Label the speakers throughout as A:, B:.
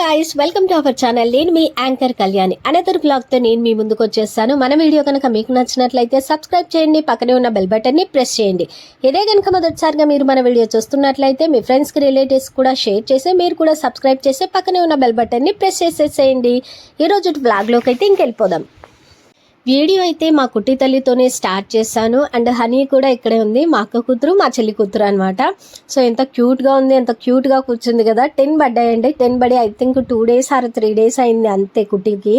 A: Guys welcome to our channel నేను మీ anchor Kalyani. Another బ్లాగ్తో నేను మీ ముందుకు వచ్చేస్తాను. మన వీడియో కనుక మీకు నచ్చినట్లయితే సబ్స్క్రైబ్ చేయండి పక్కనే ఉన్న బెల్ బటన్ని ప్రెస్ చేయండి. ఇదే కనుక మొదటిసారిగా మీరు మన వీడియో చూస్తున్నట్లయితే మీ ఫ్రెండ్స్కి రిలేటివ్స్ కూడా షేర్ చేసి మీరు కూడా సబ్స్క్రైబ్ చేసి పక్కనే ఉన్న బెల్ బటన్ని ప్రెస్ చేసేసేయండి. ఈ రోజు బ్లాగ్లోకి అయితే ఇంకెళ్ళిపోదాం. వీడియో అయితే మా కుట్టి తల్లితోనే స్టార్ట్ చేశాను. అండ్ హనీ కూడా ఇక్కడే ఉంది మా అక్క కూతురు మా చెల్లి కూతురు అనమాట సో ఎంత క్యూట్గా ఉంది ఎంత క్యూట్గా కూర్చుంది కదా. టెన్ పడ్డాయండి టెన్ పడి I think two days or three days అయింది అంతే కుట్టికి.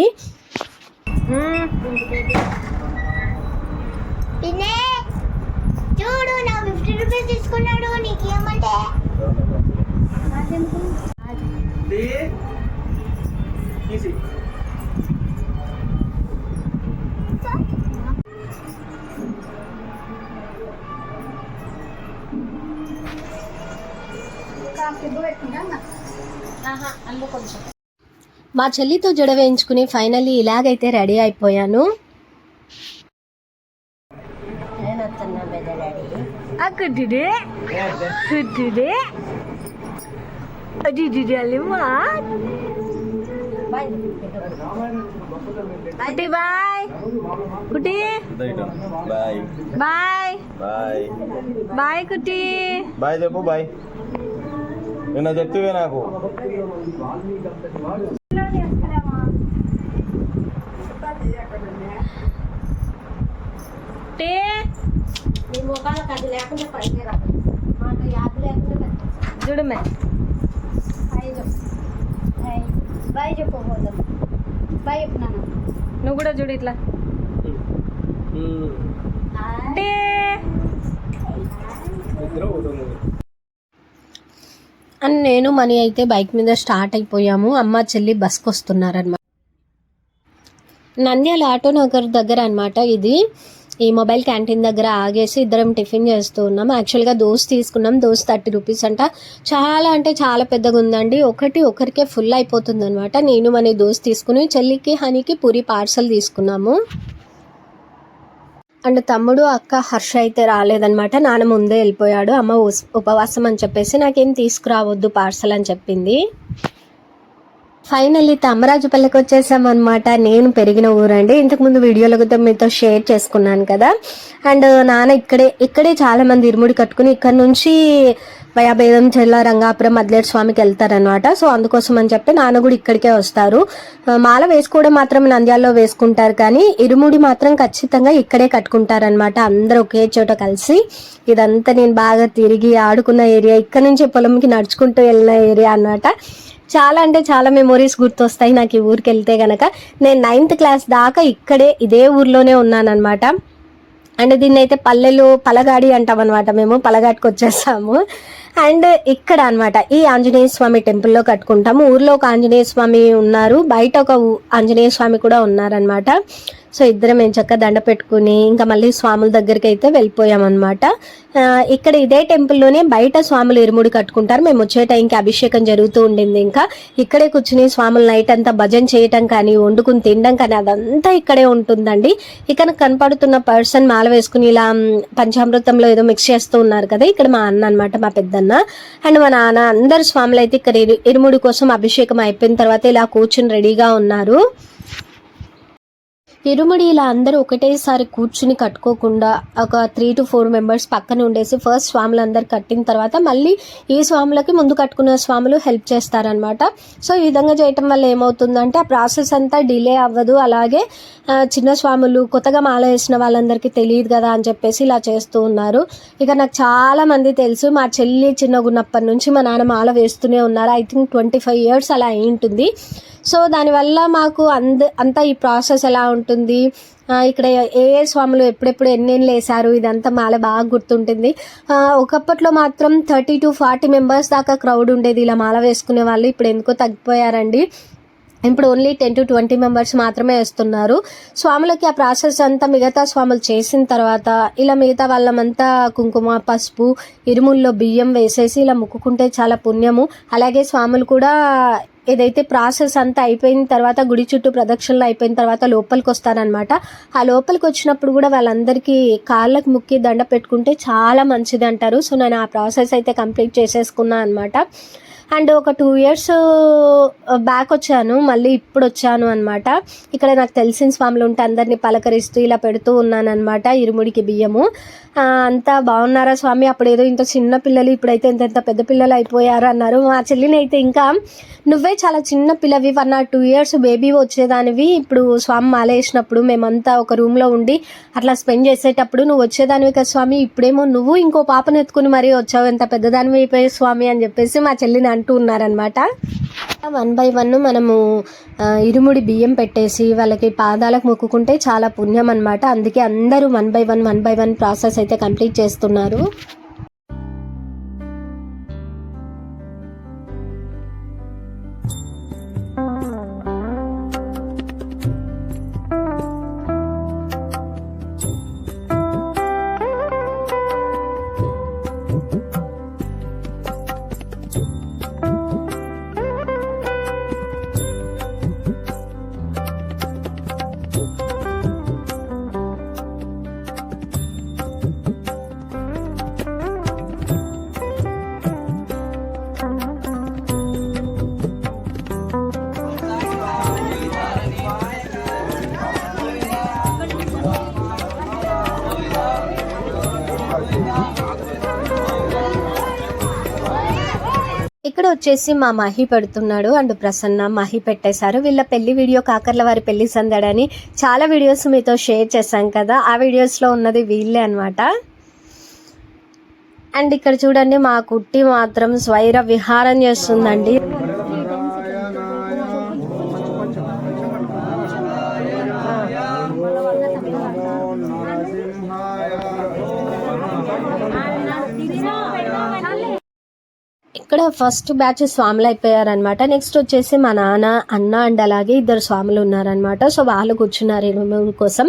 B: పిన్నే చూడు నా ఫిఫ్టీ రూపీస్ తీసుకున్నాడు. నీకేమంటే?
C: Easy.
A: మా చెల్లితో జడ వేయించుకుని ఫైనల్లీ ఇలాగైతే రెడీ అయిపోయాను. కుట్టిడే కుట్టిడే కుట్టి బాయ్ కుట్టి
C: బాయ్
A: బాయ్
C: బాయ్
A: కుట్టి
C: బాయ్ చెప్పు బాయ్ నిన్న చెప్తివే నాకు.
A: కుట్టి నీ ముఖాలకు అది లేకుండా పడితే రా మాకు యాద లేకుండా చూడమే
B: బాయ్ చెప్పు పోదాం బాయ్
A: నువ్వు కూడా చూడు ఇట్లా. అండ్ నేను మనీ అయితే బైక్ మీద స్టార్ట్ అయిపోయాము. అమ్మ చెల్లి బస్కి వస్తున్నారనమాట నంద్యాల ఆటో నగర్ దగ్గర అనమాట ఇది. ఈ మొబైల్ క్యాంటీన్ దగ్గర ఆగేసి ఇద్దరం టిఫిన్ చేస్తూ ఉన్నాం. యాక్చువల్గా దోశ తీసుకున్నాం. దోశ థర్టీ రూపీస్ అంట. చాలా అంటే చాలా పెద్దగా ఉందండి. ఒకటి ఒకరికే ఫుల్ అయిపోతుంది అనమాట నేను మన దోశ తీసుకుని చెల్లికి హనీకి పూరి పార్సల్ తీసుకున్నాము. అండ్ తమ్ముడు అక్క హర్ష అయితే రాలేదనమాట నాన్న ముందే వెళ్ళిపోయాడు. అమ్మ ఉపవాసం అని చెప్పేసి నాకేం తీసుకురావద్దు పార్సల్ అని చెప్పింది. ఫైనల్లీ తమ్మరాజుపల్లికి వచ్చేసాం అనమాట నేను పెరిగిన ఊరండి. ఇంతకుముందు వీడియోలో కూడా మీతో షేర్ చేసుకున్నాను కదా. అండ్ నాన్న ఇక్కడే ఇక్కడే చాలా మంది ఇరుముడి కట్టుకుని ఇక్కడ నుంచి భయాభేదం చెల్ల రంగాపురం మద్లేటి స్వామికి వెళ్తారనమాట సో అందుకోసం అని చెప్పి నాన్న కూడా ఇక్కడికే వస్తారు. మాల వేసుకోవడం మాత్రం నంద్యాలలో వేసుకుంటారు కానీ ఇరుముడి మాత్రం ఖచ్చితంగా ఇక్కడే కట్టుకుంటారనమాట అందరూ ఒకే చోట కలిసి ఇదంతా నేను బాగా తిరిగి ఆడుకున్న ఏరియా ఇక్కడ నుంచి పొలంకి నడుచుకుంటూ వెళ్ళిన ఏరియా అన్నమాట. చాలా అంటే చాలా మెమొరీస్ గుర్తొస్తాయి నాకు ఈ ఊరికి వెళ్తే గనక. నేను నైన్త్ క్లాస్ దాకా ఇక్కడే ఇదే ఊర్లోనే ఉన్నానన్నమాట. అండ్ దీన్ని అయితే పల్లెలు పలగాడి అంటాం అనమాట మేము పలగాడికి వచ్చేసాము. అండ్ ఇక్కడ అన్నమాట ఈ ఆంజనేయ స్వామి టెంపుల్లో కట్టుకుంటాము. ఊర్లో ఒక ఆంజనేయ స్వామి ఉన్నారు. బయట ఒక ఆంజనేయ స్వామి కూడా ఉన్నారనమాట సో ఇద్దరం మేము చక్కగా దండ పెట్టుకుని ఇంకా మళ్ళీ స్వాముల దగ్గరికి అయితే వెళ్ళిపోయామన్నమాట. ఇక్కడ ఇదే టెంపుల్లోనే బయట స్వాములు ఇరుముడి కట్టుకుంటారు. మేము వచ్చే టైంకి అభిషేకం జరుగుతూ ఉండింది ఇంకా. ఇక్కడే కూర్చుని స్వాములు నైట్ అంతా భజన చేయటం కానీ వండుకుని తినడం కానీ అదంతా ఇక్కడే ఉంటుందండి. ఇక్కడ కనపడుతున్న పర్సన్ మాల వేసుకుని ఇలా పంచామృతంలో ఏదో మిక్స్ చేస్తూ ఉన్నారు కదా ఇక్కడ మా అన్న అనమాట మా పెద్దన్న. అండ్ మా నాన్న అందరు స్వాములు అయితే ఇక్కడ ఇరుముడి కోసం అభిషేకం అయిపోయిన తర్వాత ఇలా కూర్చుని రెడీగా ఉన్నారు. ఇరుముడి ఇలా అందరూ ఒకటేసారి కూర్చుని కట్టుకోకుండా ఒక త్రీ టు ఫోర్ మెంబర్స్ పక్కన ఉండేసి ఫస్ట్ స్వాములు అందరు కట్టిన తర్వాత మళ్ళీ ఈ స్వాములకి ముందు కట్టుకున్న స్వాములు హెల్ప్ చేస్తారనమాట సో ఈ విధంగా చేయటం వల్ల ఏమవుతుందంటే ఆ ప్రాసెస్ అంతా డిలే అవ్వదు. అలాగే చిన్న స్వాములు కొత్తగా మాల వేసిన వాళ్ళందరికీ తెలియదు కదా అని చెప్పేసి ఇలా చేస్తూ ఉన్నారు. ఇక నాకు చాలా మంది తెలుసు మా చెల్లి చిన్నగున్నప్పటి నుంచి మా నాన్న మాల వేస్తూనే ఉన్నారు. I think twenty five years అలా అయి ఉంటుంది. సో దానివల్ల మాకు అంద అంతా ఈ ప్రాసెస్ ఎలా ఉంటుంది? ఇక్కడ ఏ ఏ స్వాములు ఎప్పుడెప్పుడు ఎన్నెన్ని వేశారు ఇదంతా మాల బాగా గుర్తుంటుంది. ఒకప్పట్లో మాత్రం థర్టీ టు ఫార్టీ మెంబర్స్ దాకా క్రౌడ్ ఉండేది. ఇలా మాల వేసుకునే వాళ్ళు ఇప్పుడు ఎందుకో తగ్గిపోయారండి. ఇప్పుడు only ten to twenty members మాత్రమే వేస్తున్నారు. స్వాములకి ఆ ప్రాసెస్ అంతా మిగతా స్వాములు చేసిన తర్వాత ఇలా మిగతా వాళ్ళమంతా కుంకుమ పసుపు ఇరుముల్లో బియ్యం వేసేసి ఇలా ముక్కుకుంటే చాలా పుణ్యము. అలాగే స్వాములు కూడా ఏదైతే ప్రాసెస్ అంతా అయిపోయిన తర్వాత గుడి చుట్టూ ప్రదక్షిణలు అయిపోయిన తర్వాత లోపలికి వస్తారనమాట ఆ లోపలికి వచ్చినప్పుడు కూడా వాళ్ళందరికీ కాళ్ళకు ముక్కి దండ పెట్టుకుంటే చాలా మంచిది అంటారు సో నేను ఆ ప్రాసెస్ అయితే కంప్లీట్ చేసేసుకున్నా అనమాట అండ్ ఒక టూ ఇయర్స్ బ్యాక్ వచ్చాను మళ్ళీ ఇప్పుడు వచ్చాను అనమాట ఇక్కడ నాకు తెలిసిన స్వాములు ఉంటే అందరినీ పలకరిస్తూ ఇలా పెడుతూ ఉన్నాను అనమాట ఇరుముడికి బియ్యము. అంతా బాగున్నారా స్వామి? అప్పుడు ఏదో ఇంత చిన్న పిల్లలు ఇప్పుడైతే ఇంత ఇంత పెద్ద పిల్లలు అయిపోయారు అన్నారు మా చెల్లిని అయితే ఇంకా. నువ్వే చాలా చిన్న పిల్లవి one or two years baby వచ్చేదానివి. ఇప్పుడు స్వామి మాల వేసినప్పుడు మేమంతా ఒక రూమ్లో ఉండి అట్లా స్పెండ్ చేసేటప్పుడు నువ్వు వచ్చేదానివి కదా స్వామి ఇప్పుడేమో నువ్వు ఇంకో పాపను ఎత్తుకుని మరీ వచ్చావు ఎంత పెద్దదానివి అయిపోయావు స్వామి అని చెప్పేసి మా చెల్లిని అంటూ ఉన్నారనమాట వన్ బై వన్ మనము ఇరుముడి బియ్యం పెట్టేసి వాళ్ళకి పాదాలకు మొక్కుకుంటే చాలా పుణ్యం అనమాట అందుకే అందరూ one by one one by one process అయితే కంప్లీట్ చేస్తున్నారు. వచ్చేసి మా మహి పెడుతున్నాడు అండ్ ప్రసన్న మహి పెట్టేశారు. వీళ్ళ పెళ్ళి వీడియో కాకర్ల వారి పెళ్ళి సందడని చాలా వీడియోస్ మీతో షేర్ చేశాం కదా. ఆ వీడియోస్లో ఉన్నది వీళ్ళే అనమాట అండ్ ఇక్కడ చూడండి మా కుట్టి మాత్రం స్వైర విహారం చేస్తుందండి. ఇక్కడ ఫస్ట్ బ్యాచ్ స్వాములు అయిపోయారనమాట నెక్స్ట్ వచ్చేసి మా నాన్న అన్న అండ్ అలాగే ఇద్దరు స్వాములు ఉన్నారనమాట సో వాళ్ళు కూర్చున్నారు ఇరుముడి కోసం.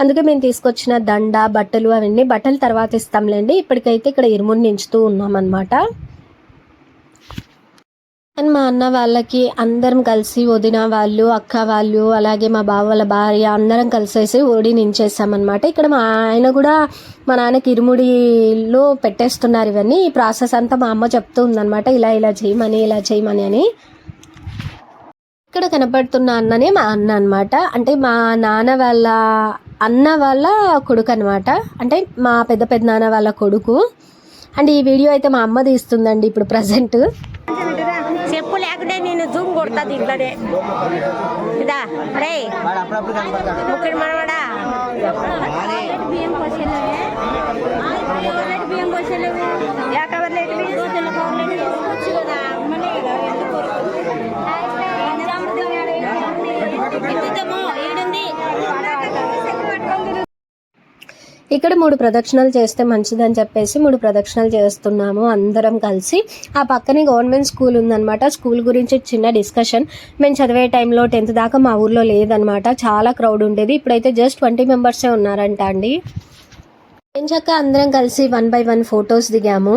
A: అందుకే మేము తీసుకొచ్చిన దండ బట్టలు అవన్నీ బట్టలు తర్వాత ఇస్తాంలేండి. ఇప్పటికైతే ఇక్కడ ఇరుముని నించుతూ ఉన్నాం అండ్ మా అన్న వాళ్ళకి అందరం కలిసి వదిన వాళ్ళు అక్క వాళ్ళు అలాగే మా బావ వాళ్ళ భార్య అందరం కలిసేసి ఓడి నించేసామన్నమాట. ఇక్కడ మా ఆయన కూడా మా నాన్నకి ఇరుముడిలో పెట్టేస్తున్నారు ఇవన్నీ. ఈ ప్రాసెస్ అంతా మా అమ్మ చెప్తూ ఉందన్నమాట. ఇలా ఇలా చేయమని ఇలా చేయమని అని. ఇక్కడ కనపడుతున్న అన్ననే మా అన్న అనమాట అంటే మా నాన్న వాళ్ళ అన్న వాళ్ళ కొడుకు అనమాట అంటే మా పెద్ద పెద్ద నాన్న వాళ్ళ కొడుకు. అండ్ ఈ వీడియో అయితే మా అమ్మ తీస్తుందండి ఇప్పుడు ప్రజెంట్.
B: చెప్పు లేకుంటే నేను జూమ్ కొడతా దీంట్లోనే. ఇదా రే ముక్కడి మనవాడా?
A: ఇక్కడ మూడు ప్రదక్షిణలు చేస్తే మంచిదని చెప్పేసి మూడు ప్రదక్షిణలు చేస్తున్నాము అందరం కలిసి. ఆ పక్కనే గవర్నమెంట్ స్కూల్ ఉందన్నమాట. స్కూల్ గురించి చిన్న డిస్కషన్. మేము చదివే టైంలో టెన్త్ దాకా మా ఊర్లో లేదనమాట చాలా క్రౌడ్ ఉండేది. ఇప్పుడైతే జస్ట్ ట్వంటీ మెంబర్సే ఉన్నారంట అండి. ఏం చక్క అందరం కలిసి వన్ బై వన్ ఫొటోస్ దిగాము.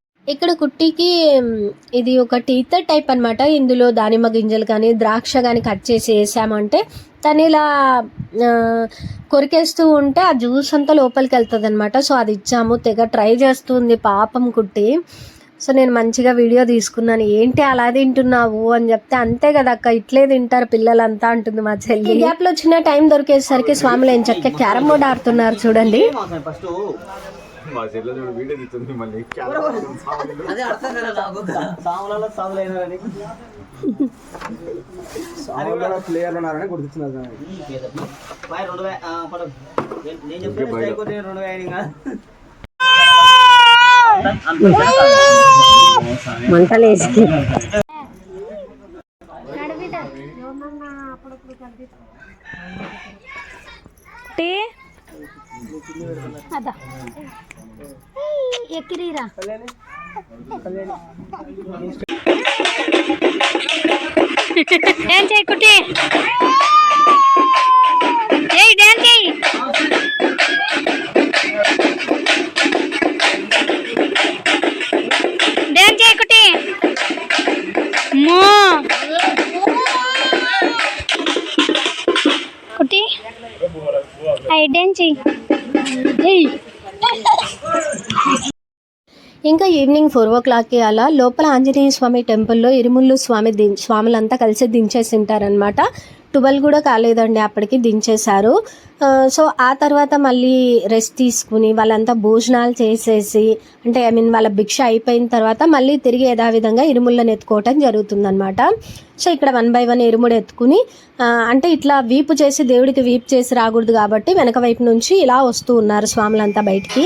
A: ఇక్కడ కుట్టికి ఇది ఒక టీతర్ టైప్ అన్నమాట. ఇందులో దానిమ్మ గింజలు కానీ ద్రాక్ష కానీ కట్ చేసి వేసామంటే తను ఇలా కొరికేస్తూ ఉంటే ఆ జ్యూస్ అంతా లోపలికి వెళ్తుంది అనమాట సో అది ఇచ్చాము. తెగ ట్రై చేస్తుంది పాపం కుట్టి. సో నేను మంచిగా వీడియో తీసుకున్నాను. ఏంటి అలా తింటున్నావు? అని చెప్తే అంతే కదా అక్క ఇట్లే తింటారు పిల్లలంతా అంటుంది మా చెల్లి. గ్యాప్లో చిన్న టైం దొరికేసరికి స్వాములు ఏం చక్క క్యారమ్ బోర్డ్ ఆడుతున్నారు చూడండి.
C: మా చెల్లె చూడు వీడియో తీస్తుంది మళ్ళీ
D: అదే అర్థం కదా నాకు. సాములలో సాములైనారని
E: సాములలో ప్లేయర్లు ఉన్నారని
D: రెండు. నేను- చెప్పిన రెండు.
A: మంటలేసి
B: టీ అదా ఎక్కిరీరా డ్యాన్స్ చేయి కుట్టి?
A: ఇంకా ఈవినింగ్ ఫోర్ ఓ క్లాక్కి అలా లోపల ఆంజనేయ స్వామి టెంపుల్లో ఇరుముళ్ళు స్వామి ది స్వాములంతా కలిసి దించేసి ఉంటారనమాట ట్వెల్వ్ కూడా కాలేదండి అప్పటికి దించేశారు. సో ఆ తర్వాత మళ్ళీ రెస్ట్ తీసుకుని వాళ్ళంతా భోజనాలు చేసేసి అంటే ఐ మీన్ వాళ్ళ భిక్ష అయిపోయిన తర్వాత మళ్ళీ తిరిగి యథావిధంగా ఇరుముళ్ళని ఎత్తుకోవటం జరుగుతుందనమాట సో ఇక్కడ వన్ బై వన్ ఇరుముడు ఎత్తుకుని అంటే ఇట్లా వీపు చేసి దేవుడికి వీపు చేసి రాకూడదు కాబట్టి వెనక వైపు నుంచి ఇలా వస్తూ ఉన్నారు స్వాములంతా బయటికి.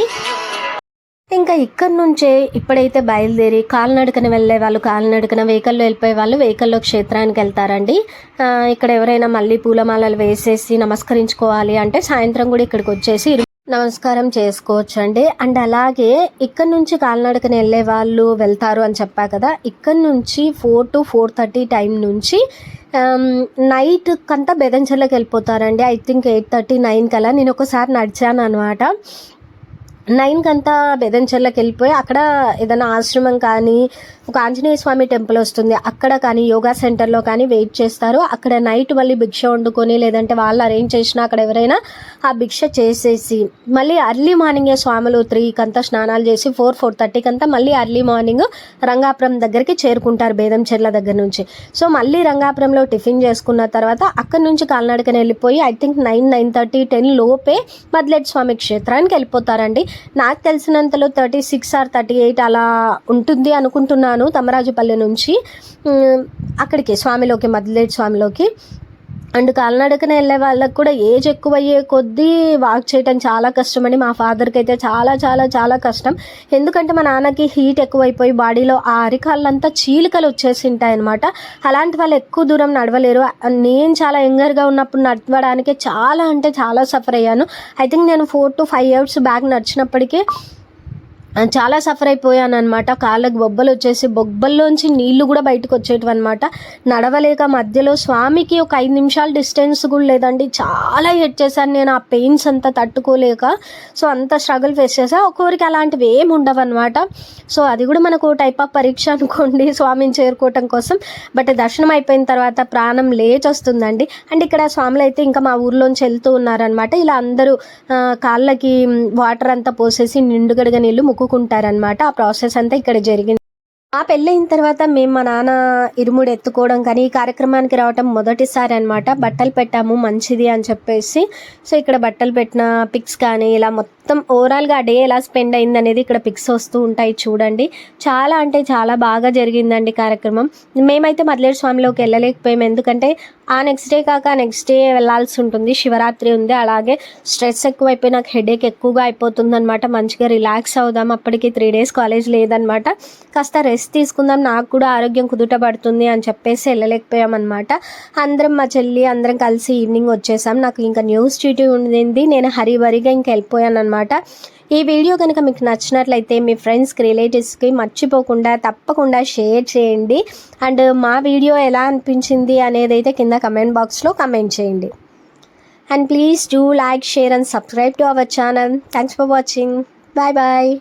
A: ఇంకా ఇక్కడ నుంచే ఇప్పుడైతే బయలుదేరి కాలినడకన వెళ్ళే వాళ్ళు కాలినడకన వెహికల్లో వెళ్ళిపోయే వాళ్ళు వెహికల్లో క్షేత్రానికి వెళ్తారండి. ఇక్కడ ఎవరైనా మళ్ళీ పూలమాలలు వేసేసి నమస్కరించుకోవాలి అంటే సాయంత్రం కూడా ఇక్కడికి వచ్చేసి నమస్కారం చేసుకోవచ్చు అండి అండ్ అలాగే ఇక్కడ నుంచి కాలినడకన వెళ్ళే వాళ్ళు వెళ్తారు అని చెప్పా కదా ఇక్కడ నుంచి four to four thirty time నుంచి నైట్ కంతా బెదంచెర్లకు వెళ్ళిపోతారండి. I think eight thirty nine కల్లా నేను ఒకసారి నడిచాను అనమాట నైన్కి అంతా బెదంచెర్లకు వెళ్ళిపోయి అక్కడ ఏదైనా ఆశ్రమం కానీ ఒక ఆంజనేయ స్వామి టెంపుల్ వస్తుంది. అక్కడ కానీ యోగా సెంటర్లో కానీ వెయిట్ చేస్తారు. అక్కడ నైట్ మళ్ళీ భిక్ష వండుకొని లేదంటే వాళ్ళు అరేంజ్ చేసినా అక్కడ ఎవరైనా ఆ భిక్ష చేసేసి మళ్ళీ అర్లీ మార్నింగ్ స్వాములు త్రీకి అంతా స్నానాలు చేసి ఫోర్ ఫోర్ థర్టీకి అంతా మళ్ళీ అర్లీ మార్నింగ్ రంగాపురం దగ్గరికి చేరుకుంటారు బేదంచెర్ల దగ్గర నుంచి. సో మళ్ళీ రంగాపురంలో టిఫిన్ చేసుకున్న తర్వాత అక్కడ నుంచి కాలినడకన వెళ్ళిపోయి I think nine nine thirty ten లోపే మద్లెట్ స్వామి క్షేత్రానికి వెళ్ళిపోతారండి. నాకు తెలిసినంతలో thirty six or thirty eight అలా ఉంటుంది అనుకుంటున్నాను తమరాజుపల్లి నుంచి. అక్కడికి స్వామిలోకి మద్దిలేటి స్వామిలోకి. అండ్ కాలినడకన వెళ్ళే వాళ్ళకి కూడా ఏజ్ ఎక్కువ అయ్యే కొద్దీ వాక్ చేయటం చాలా కష్టం అండి మా ఫాదర్కి అయితే చాలా చాలా చాలా కష్టం. ఎందుకంటే మా నాన్నకి హీట్ ఎక్కువైపోయి బాడీలో ఆ అరికాళ్ళంతా చీలికలు వచ్చేసి ఉంటాయి అనమాట అలాంటి వాళ్ళు ఎక్కువ దూరం నడవలేరు. నేను చాలా యంగర్గా ఉన్నప్పుడు నడవడానికి చాలా అంటే చాలా సఫర్ అయ్యాను. ఐ థింక్ నేను four to five years back నడిచినప్పటికీ చాలా సఫర్ అయిపోయాను అనమాట కాళ్ళకి బొబ్బలు వచ్చేసి బొబ్బల్లోంచి నీళ్ళు కూడా బయటకు వచ్చేటివి అనమాట నడవలేక మధ్యలో స్వామికి ఒక ఐదు నిమిషాల డిస్టెన్స్ కూడా లేదండి. చాలా హెడ్ చేశాను నేను ఆ పెయిన్స్ అంతా తట్టుకోలేక. సో అంత స్ట్రగుల్ ఫేస్ చేసా ఒక్కొరికి అలాంటివి ఏమి ఉండవు అనమాట సో అది కూడా మనకు టైప్ ఆఫ్ పరీక్ష అనుకోండి స్వామిని చేరుకోవటం కోసం. బట్ దర్శనం అయిపోయిన తర్వాత ప్రాణం లేచి వస్తుందండి అండ్ ఇక్కడ స్వాములు అయితే ఇంకా మా ఊర్లోంచి వెళ్తూ ఉన్నారనమాట ఇలా అందరూ కాళ్ళకి వాటర్ అంతా పోసేసి నిండుగడగా నీళ్ళు ముక్కు ముక్కుకుంటారనమాట ఆ ప్రాసెస్ అంతా ఇక్కడ జరిగింది. ఆ పెళ్ళైన తర్వాత మేము మా నాన్న ఇరుముడు ఎత్తుకోవడం కానీ ఈ కార్యక్రమానికి రావటం మొదటిసారి అనమాట బట్టలు పెట్టాము మంచిది అని చెప్పేసి. సో ఇక్కడ బట్టలు పెట్టిన పిక్స్ కానీ ఇలా మొత్తం ఓవరాల్గా ఆ డే ఎలా స్పెండ్ అయింది అనేది ఇక్కడ పిక్స్ వస్తూ ఉంటాయి చూడండి. చాలా అంటే చాలా బాగా జరిగిందండి కార్యక్రమం. మేమైతే మద్లేరు స్వామిలోకి వెళ్ళలేకపోయాము ఎందుకంటే ఆ నెక్స్ట్ డే కాక నెక్స్ట్ డే వెళ్ళాల్సి ఉంటుంది. శివరాత్రి ఉంది. అలాగే స్ట్రెస్ ఎక్కువైపోయి నాకు హెడేక్ ఎక్కువగా అయిపోతుంది అనమాట మంచిగా రిలాక్స్ అవుదాం. అప్పటికి త్రీ డేస్ కాలేజ్ లేదనమాట కాస్త రెస్ట్ తీసుకుందాం నాకు కూడా ఆరోగ్యం కుదుట పడుతుంది అని చెప్పేసి వెళ్ళలేకపోయాం అనమాట అందరం మా చెల్లి అందరం కలిసి ఈవినింగ్ వచ్చేసాం. నాకు ఇంకా న్యూస్ చీటీ ఉండింది. నేను హరిబరిగా ఇంక వెళ్ళిపోయాను అనమాట ఈ వీడియో కనుక మీకు నచ్చినట్లయితే మీ ఫ్రెండ్స్కి రిలేటివ్స్కి మర్చిపోకుండా తప్పకుండా షేర్ చేయండి. అండ్ మా వీడియో ఎలా అనిపించింది అనేది అయితే కింద కమెంట్ బాక్స్లో కమెంట్ చేయండి. And please do like share and subscribe to our channel. Thanks for watching. Bye bye.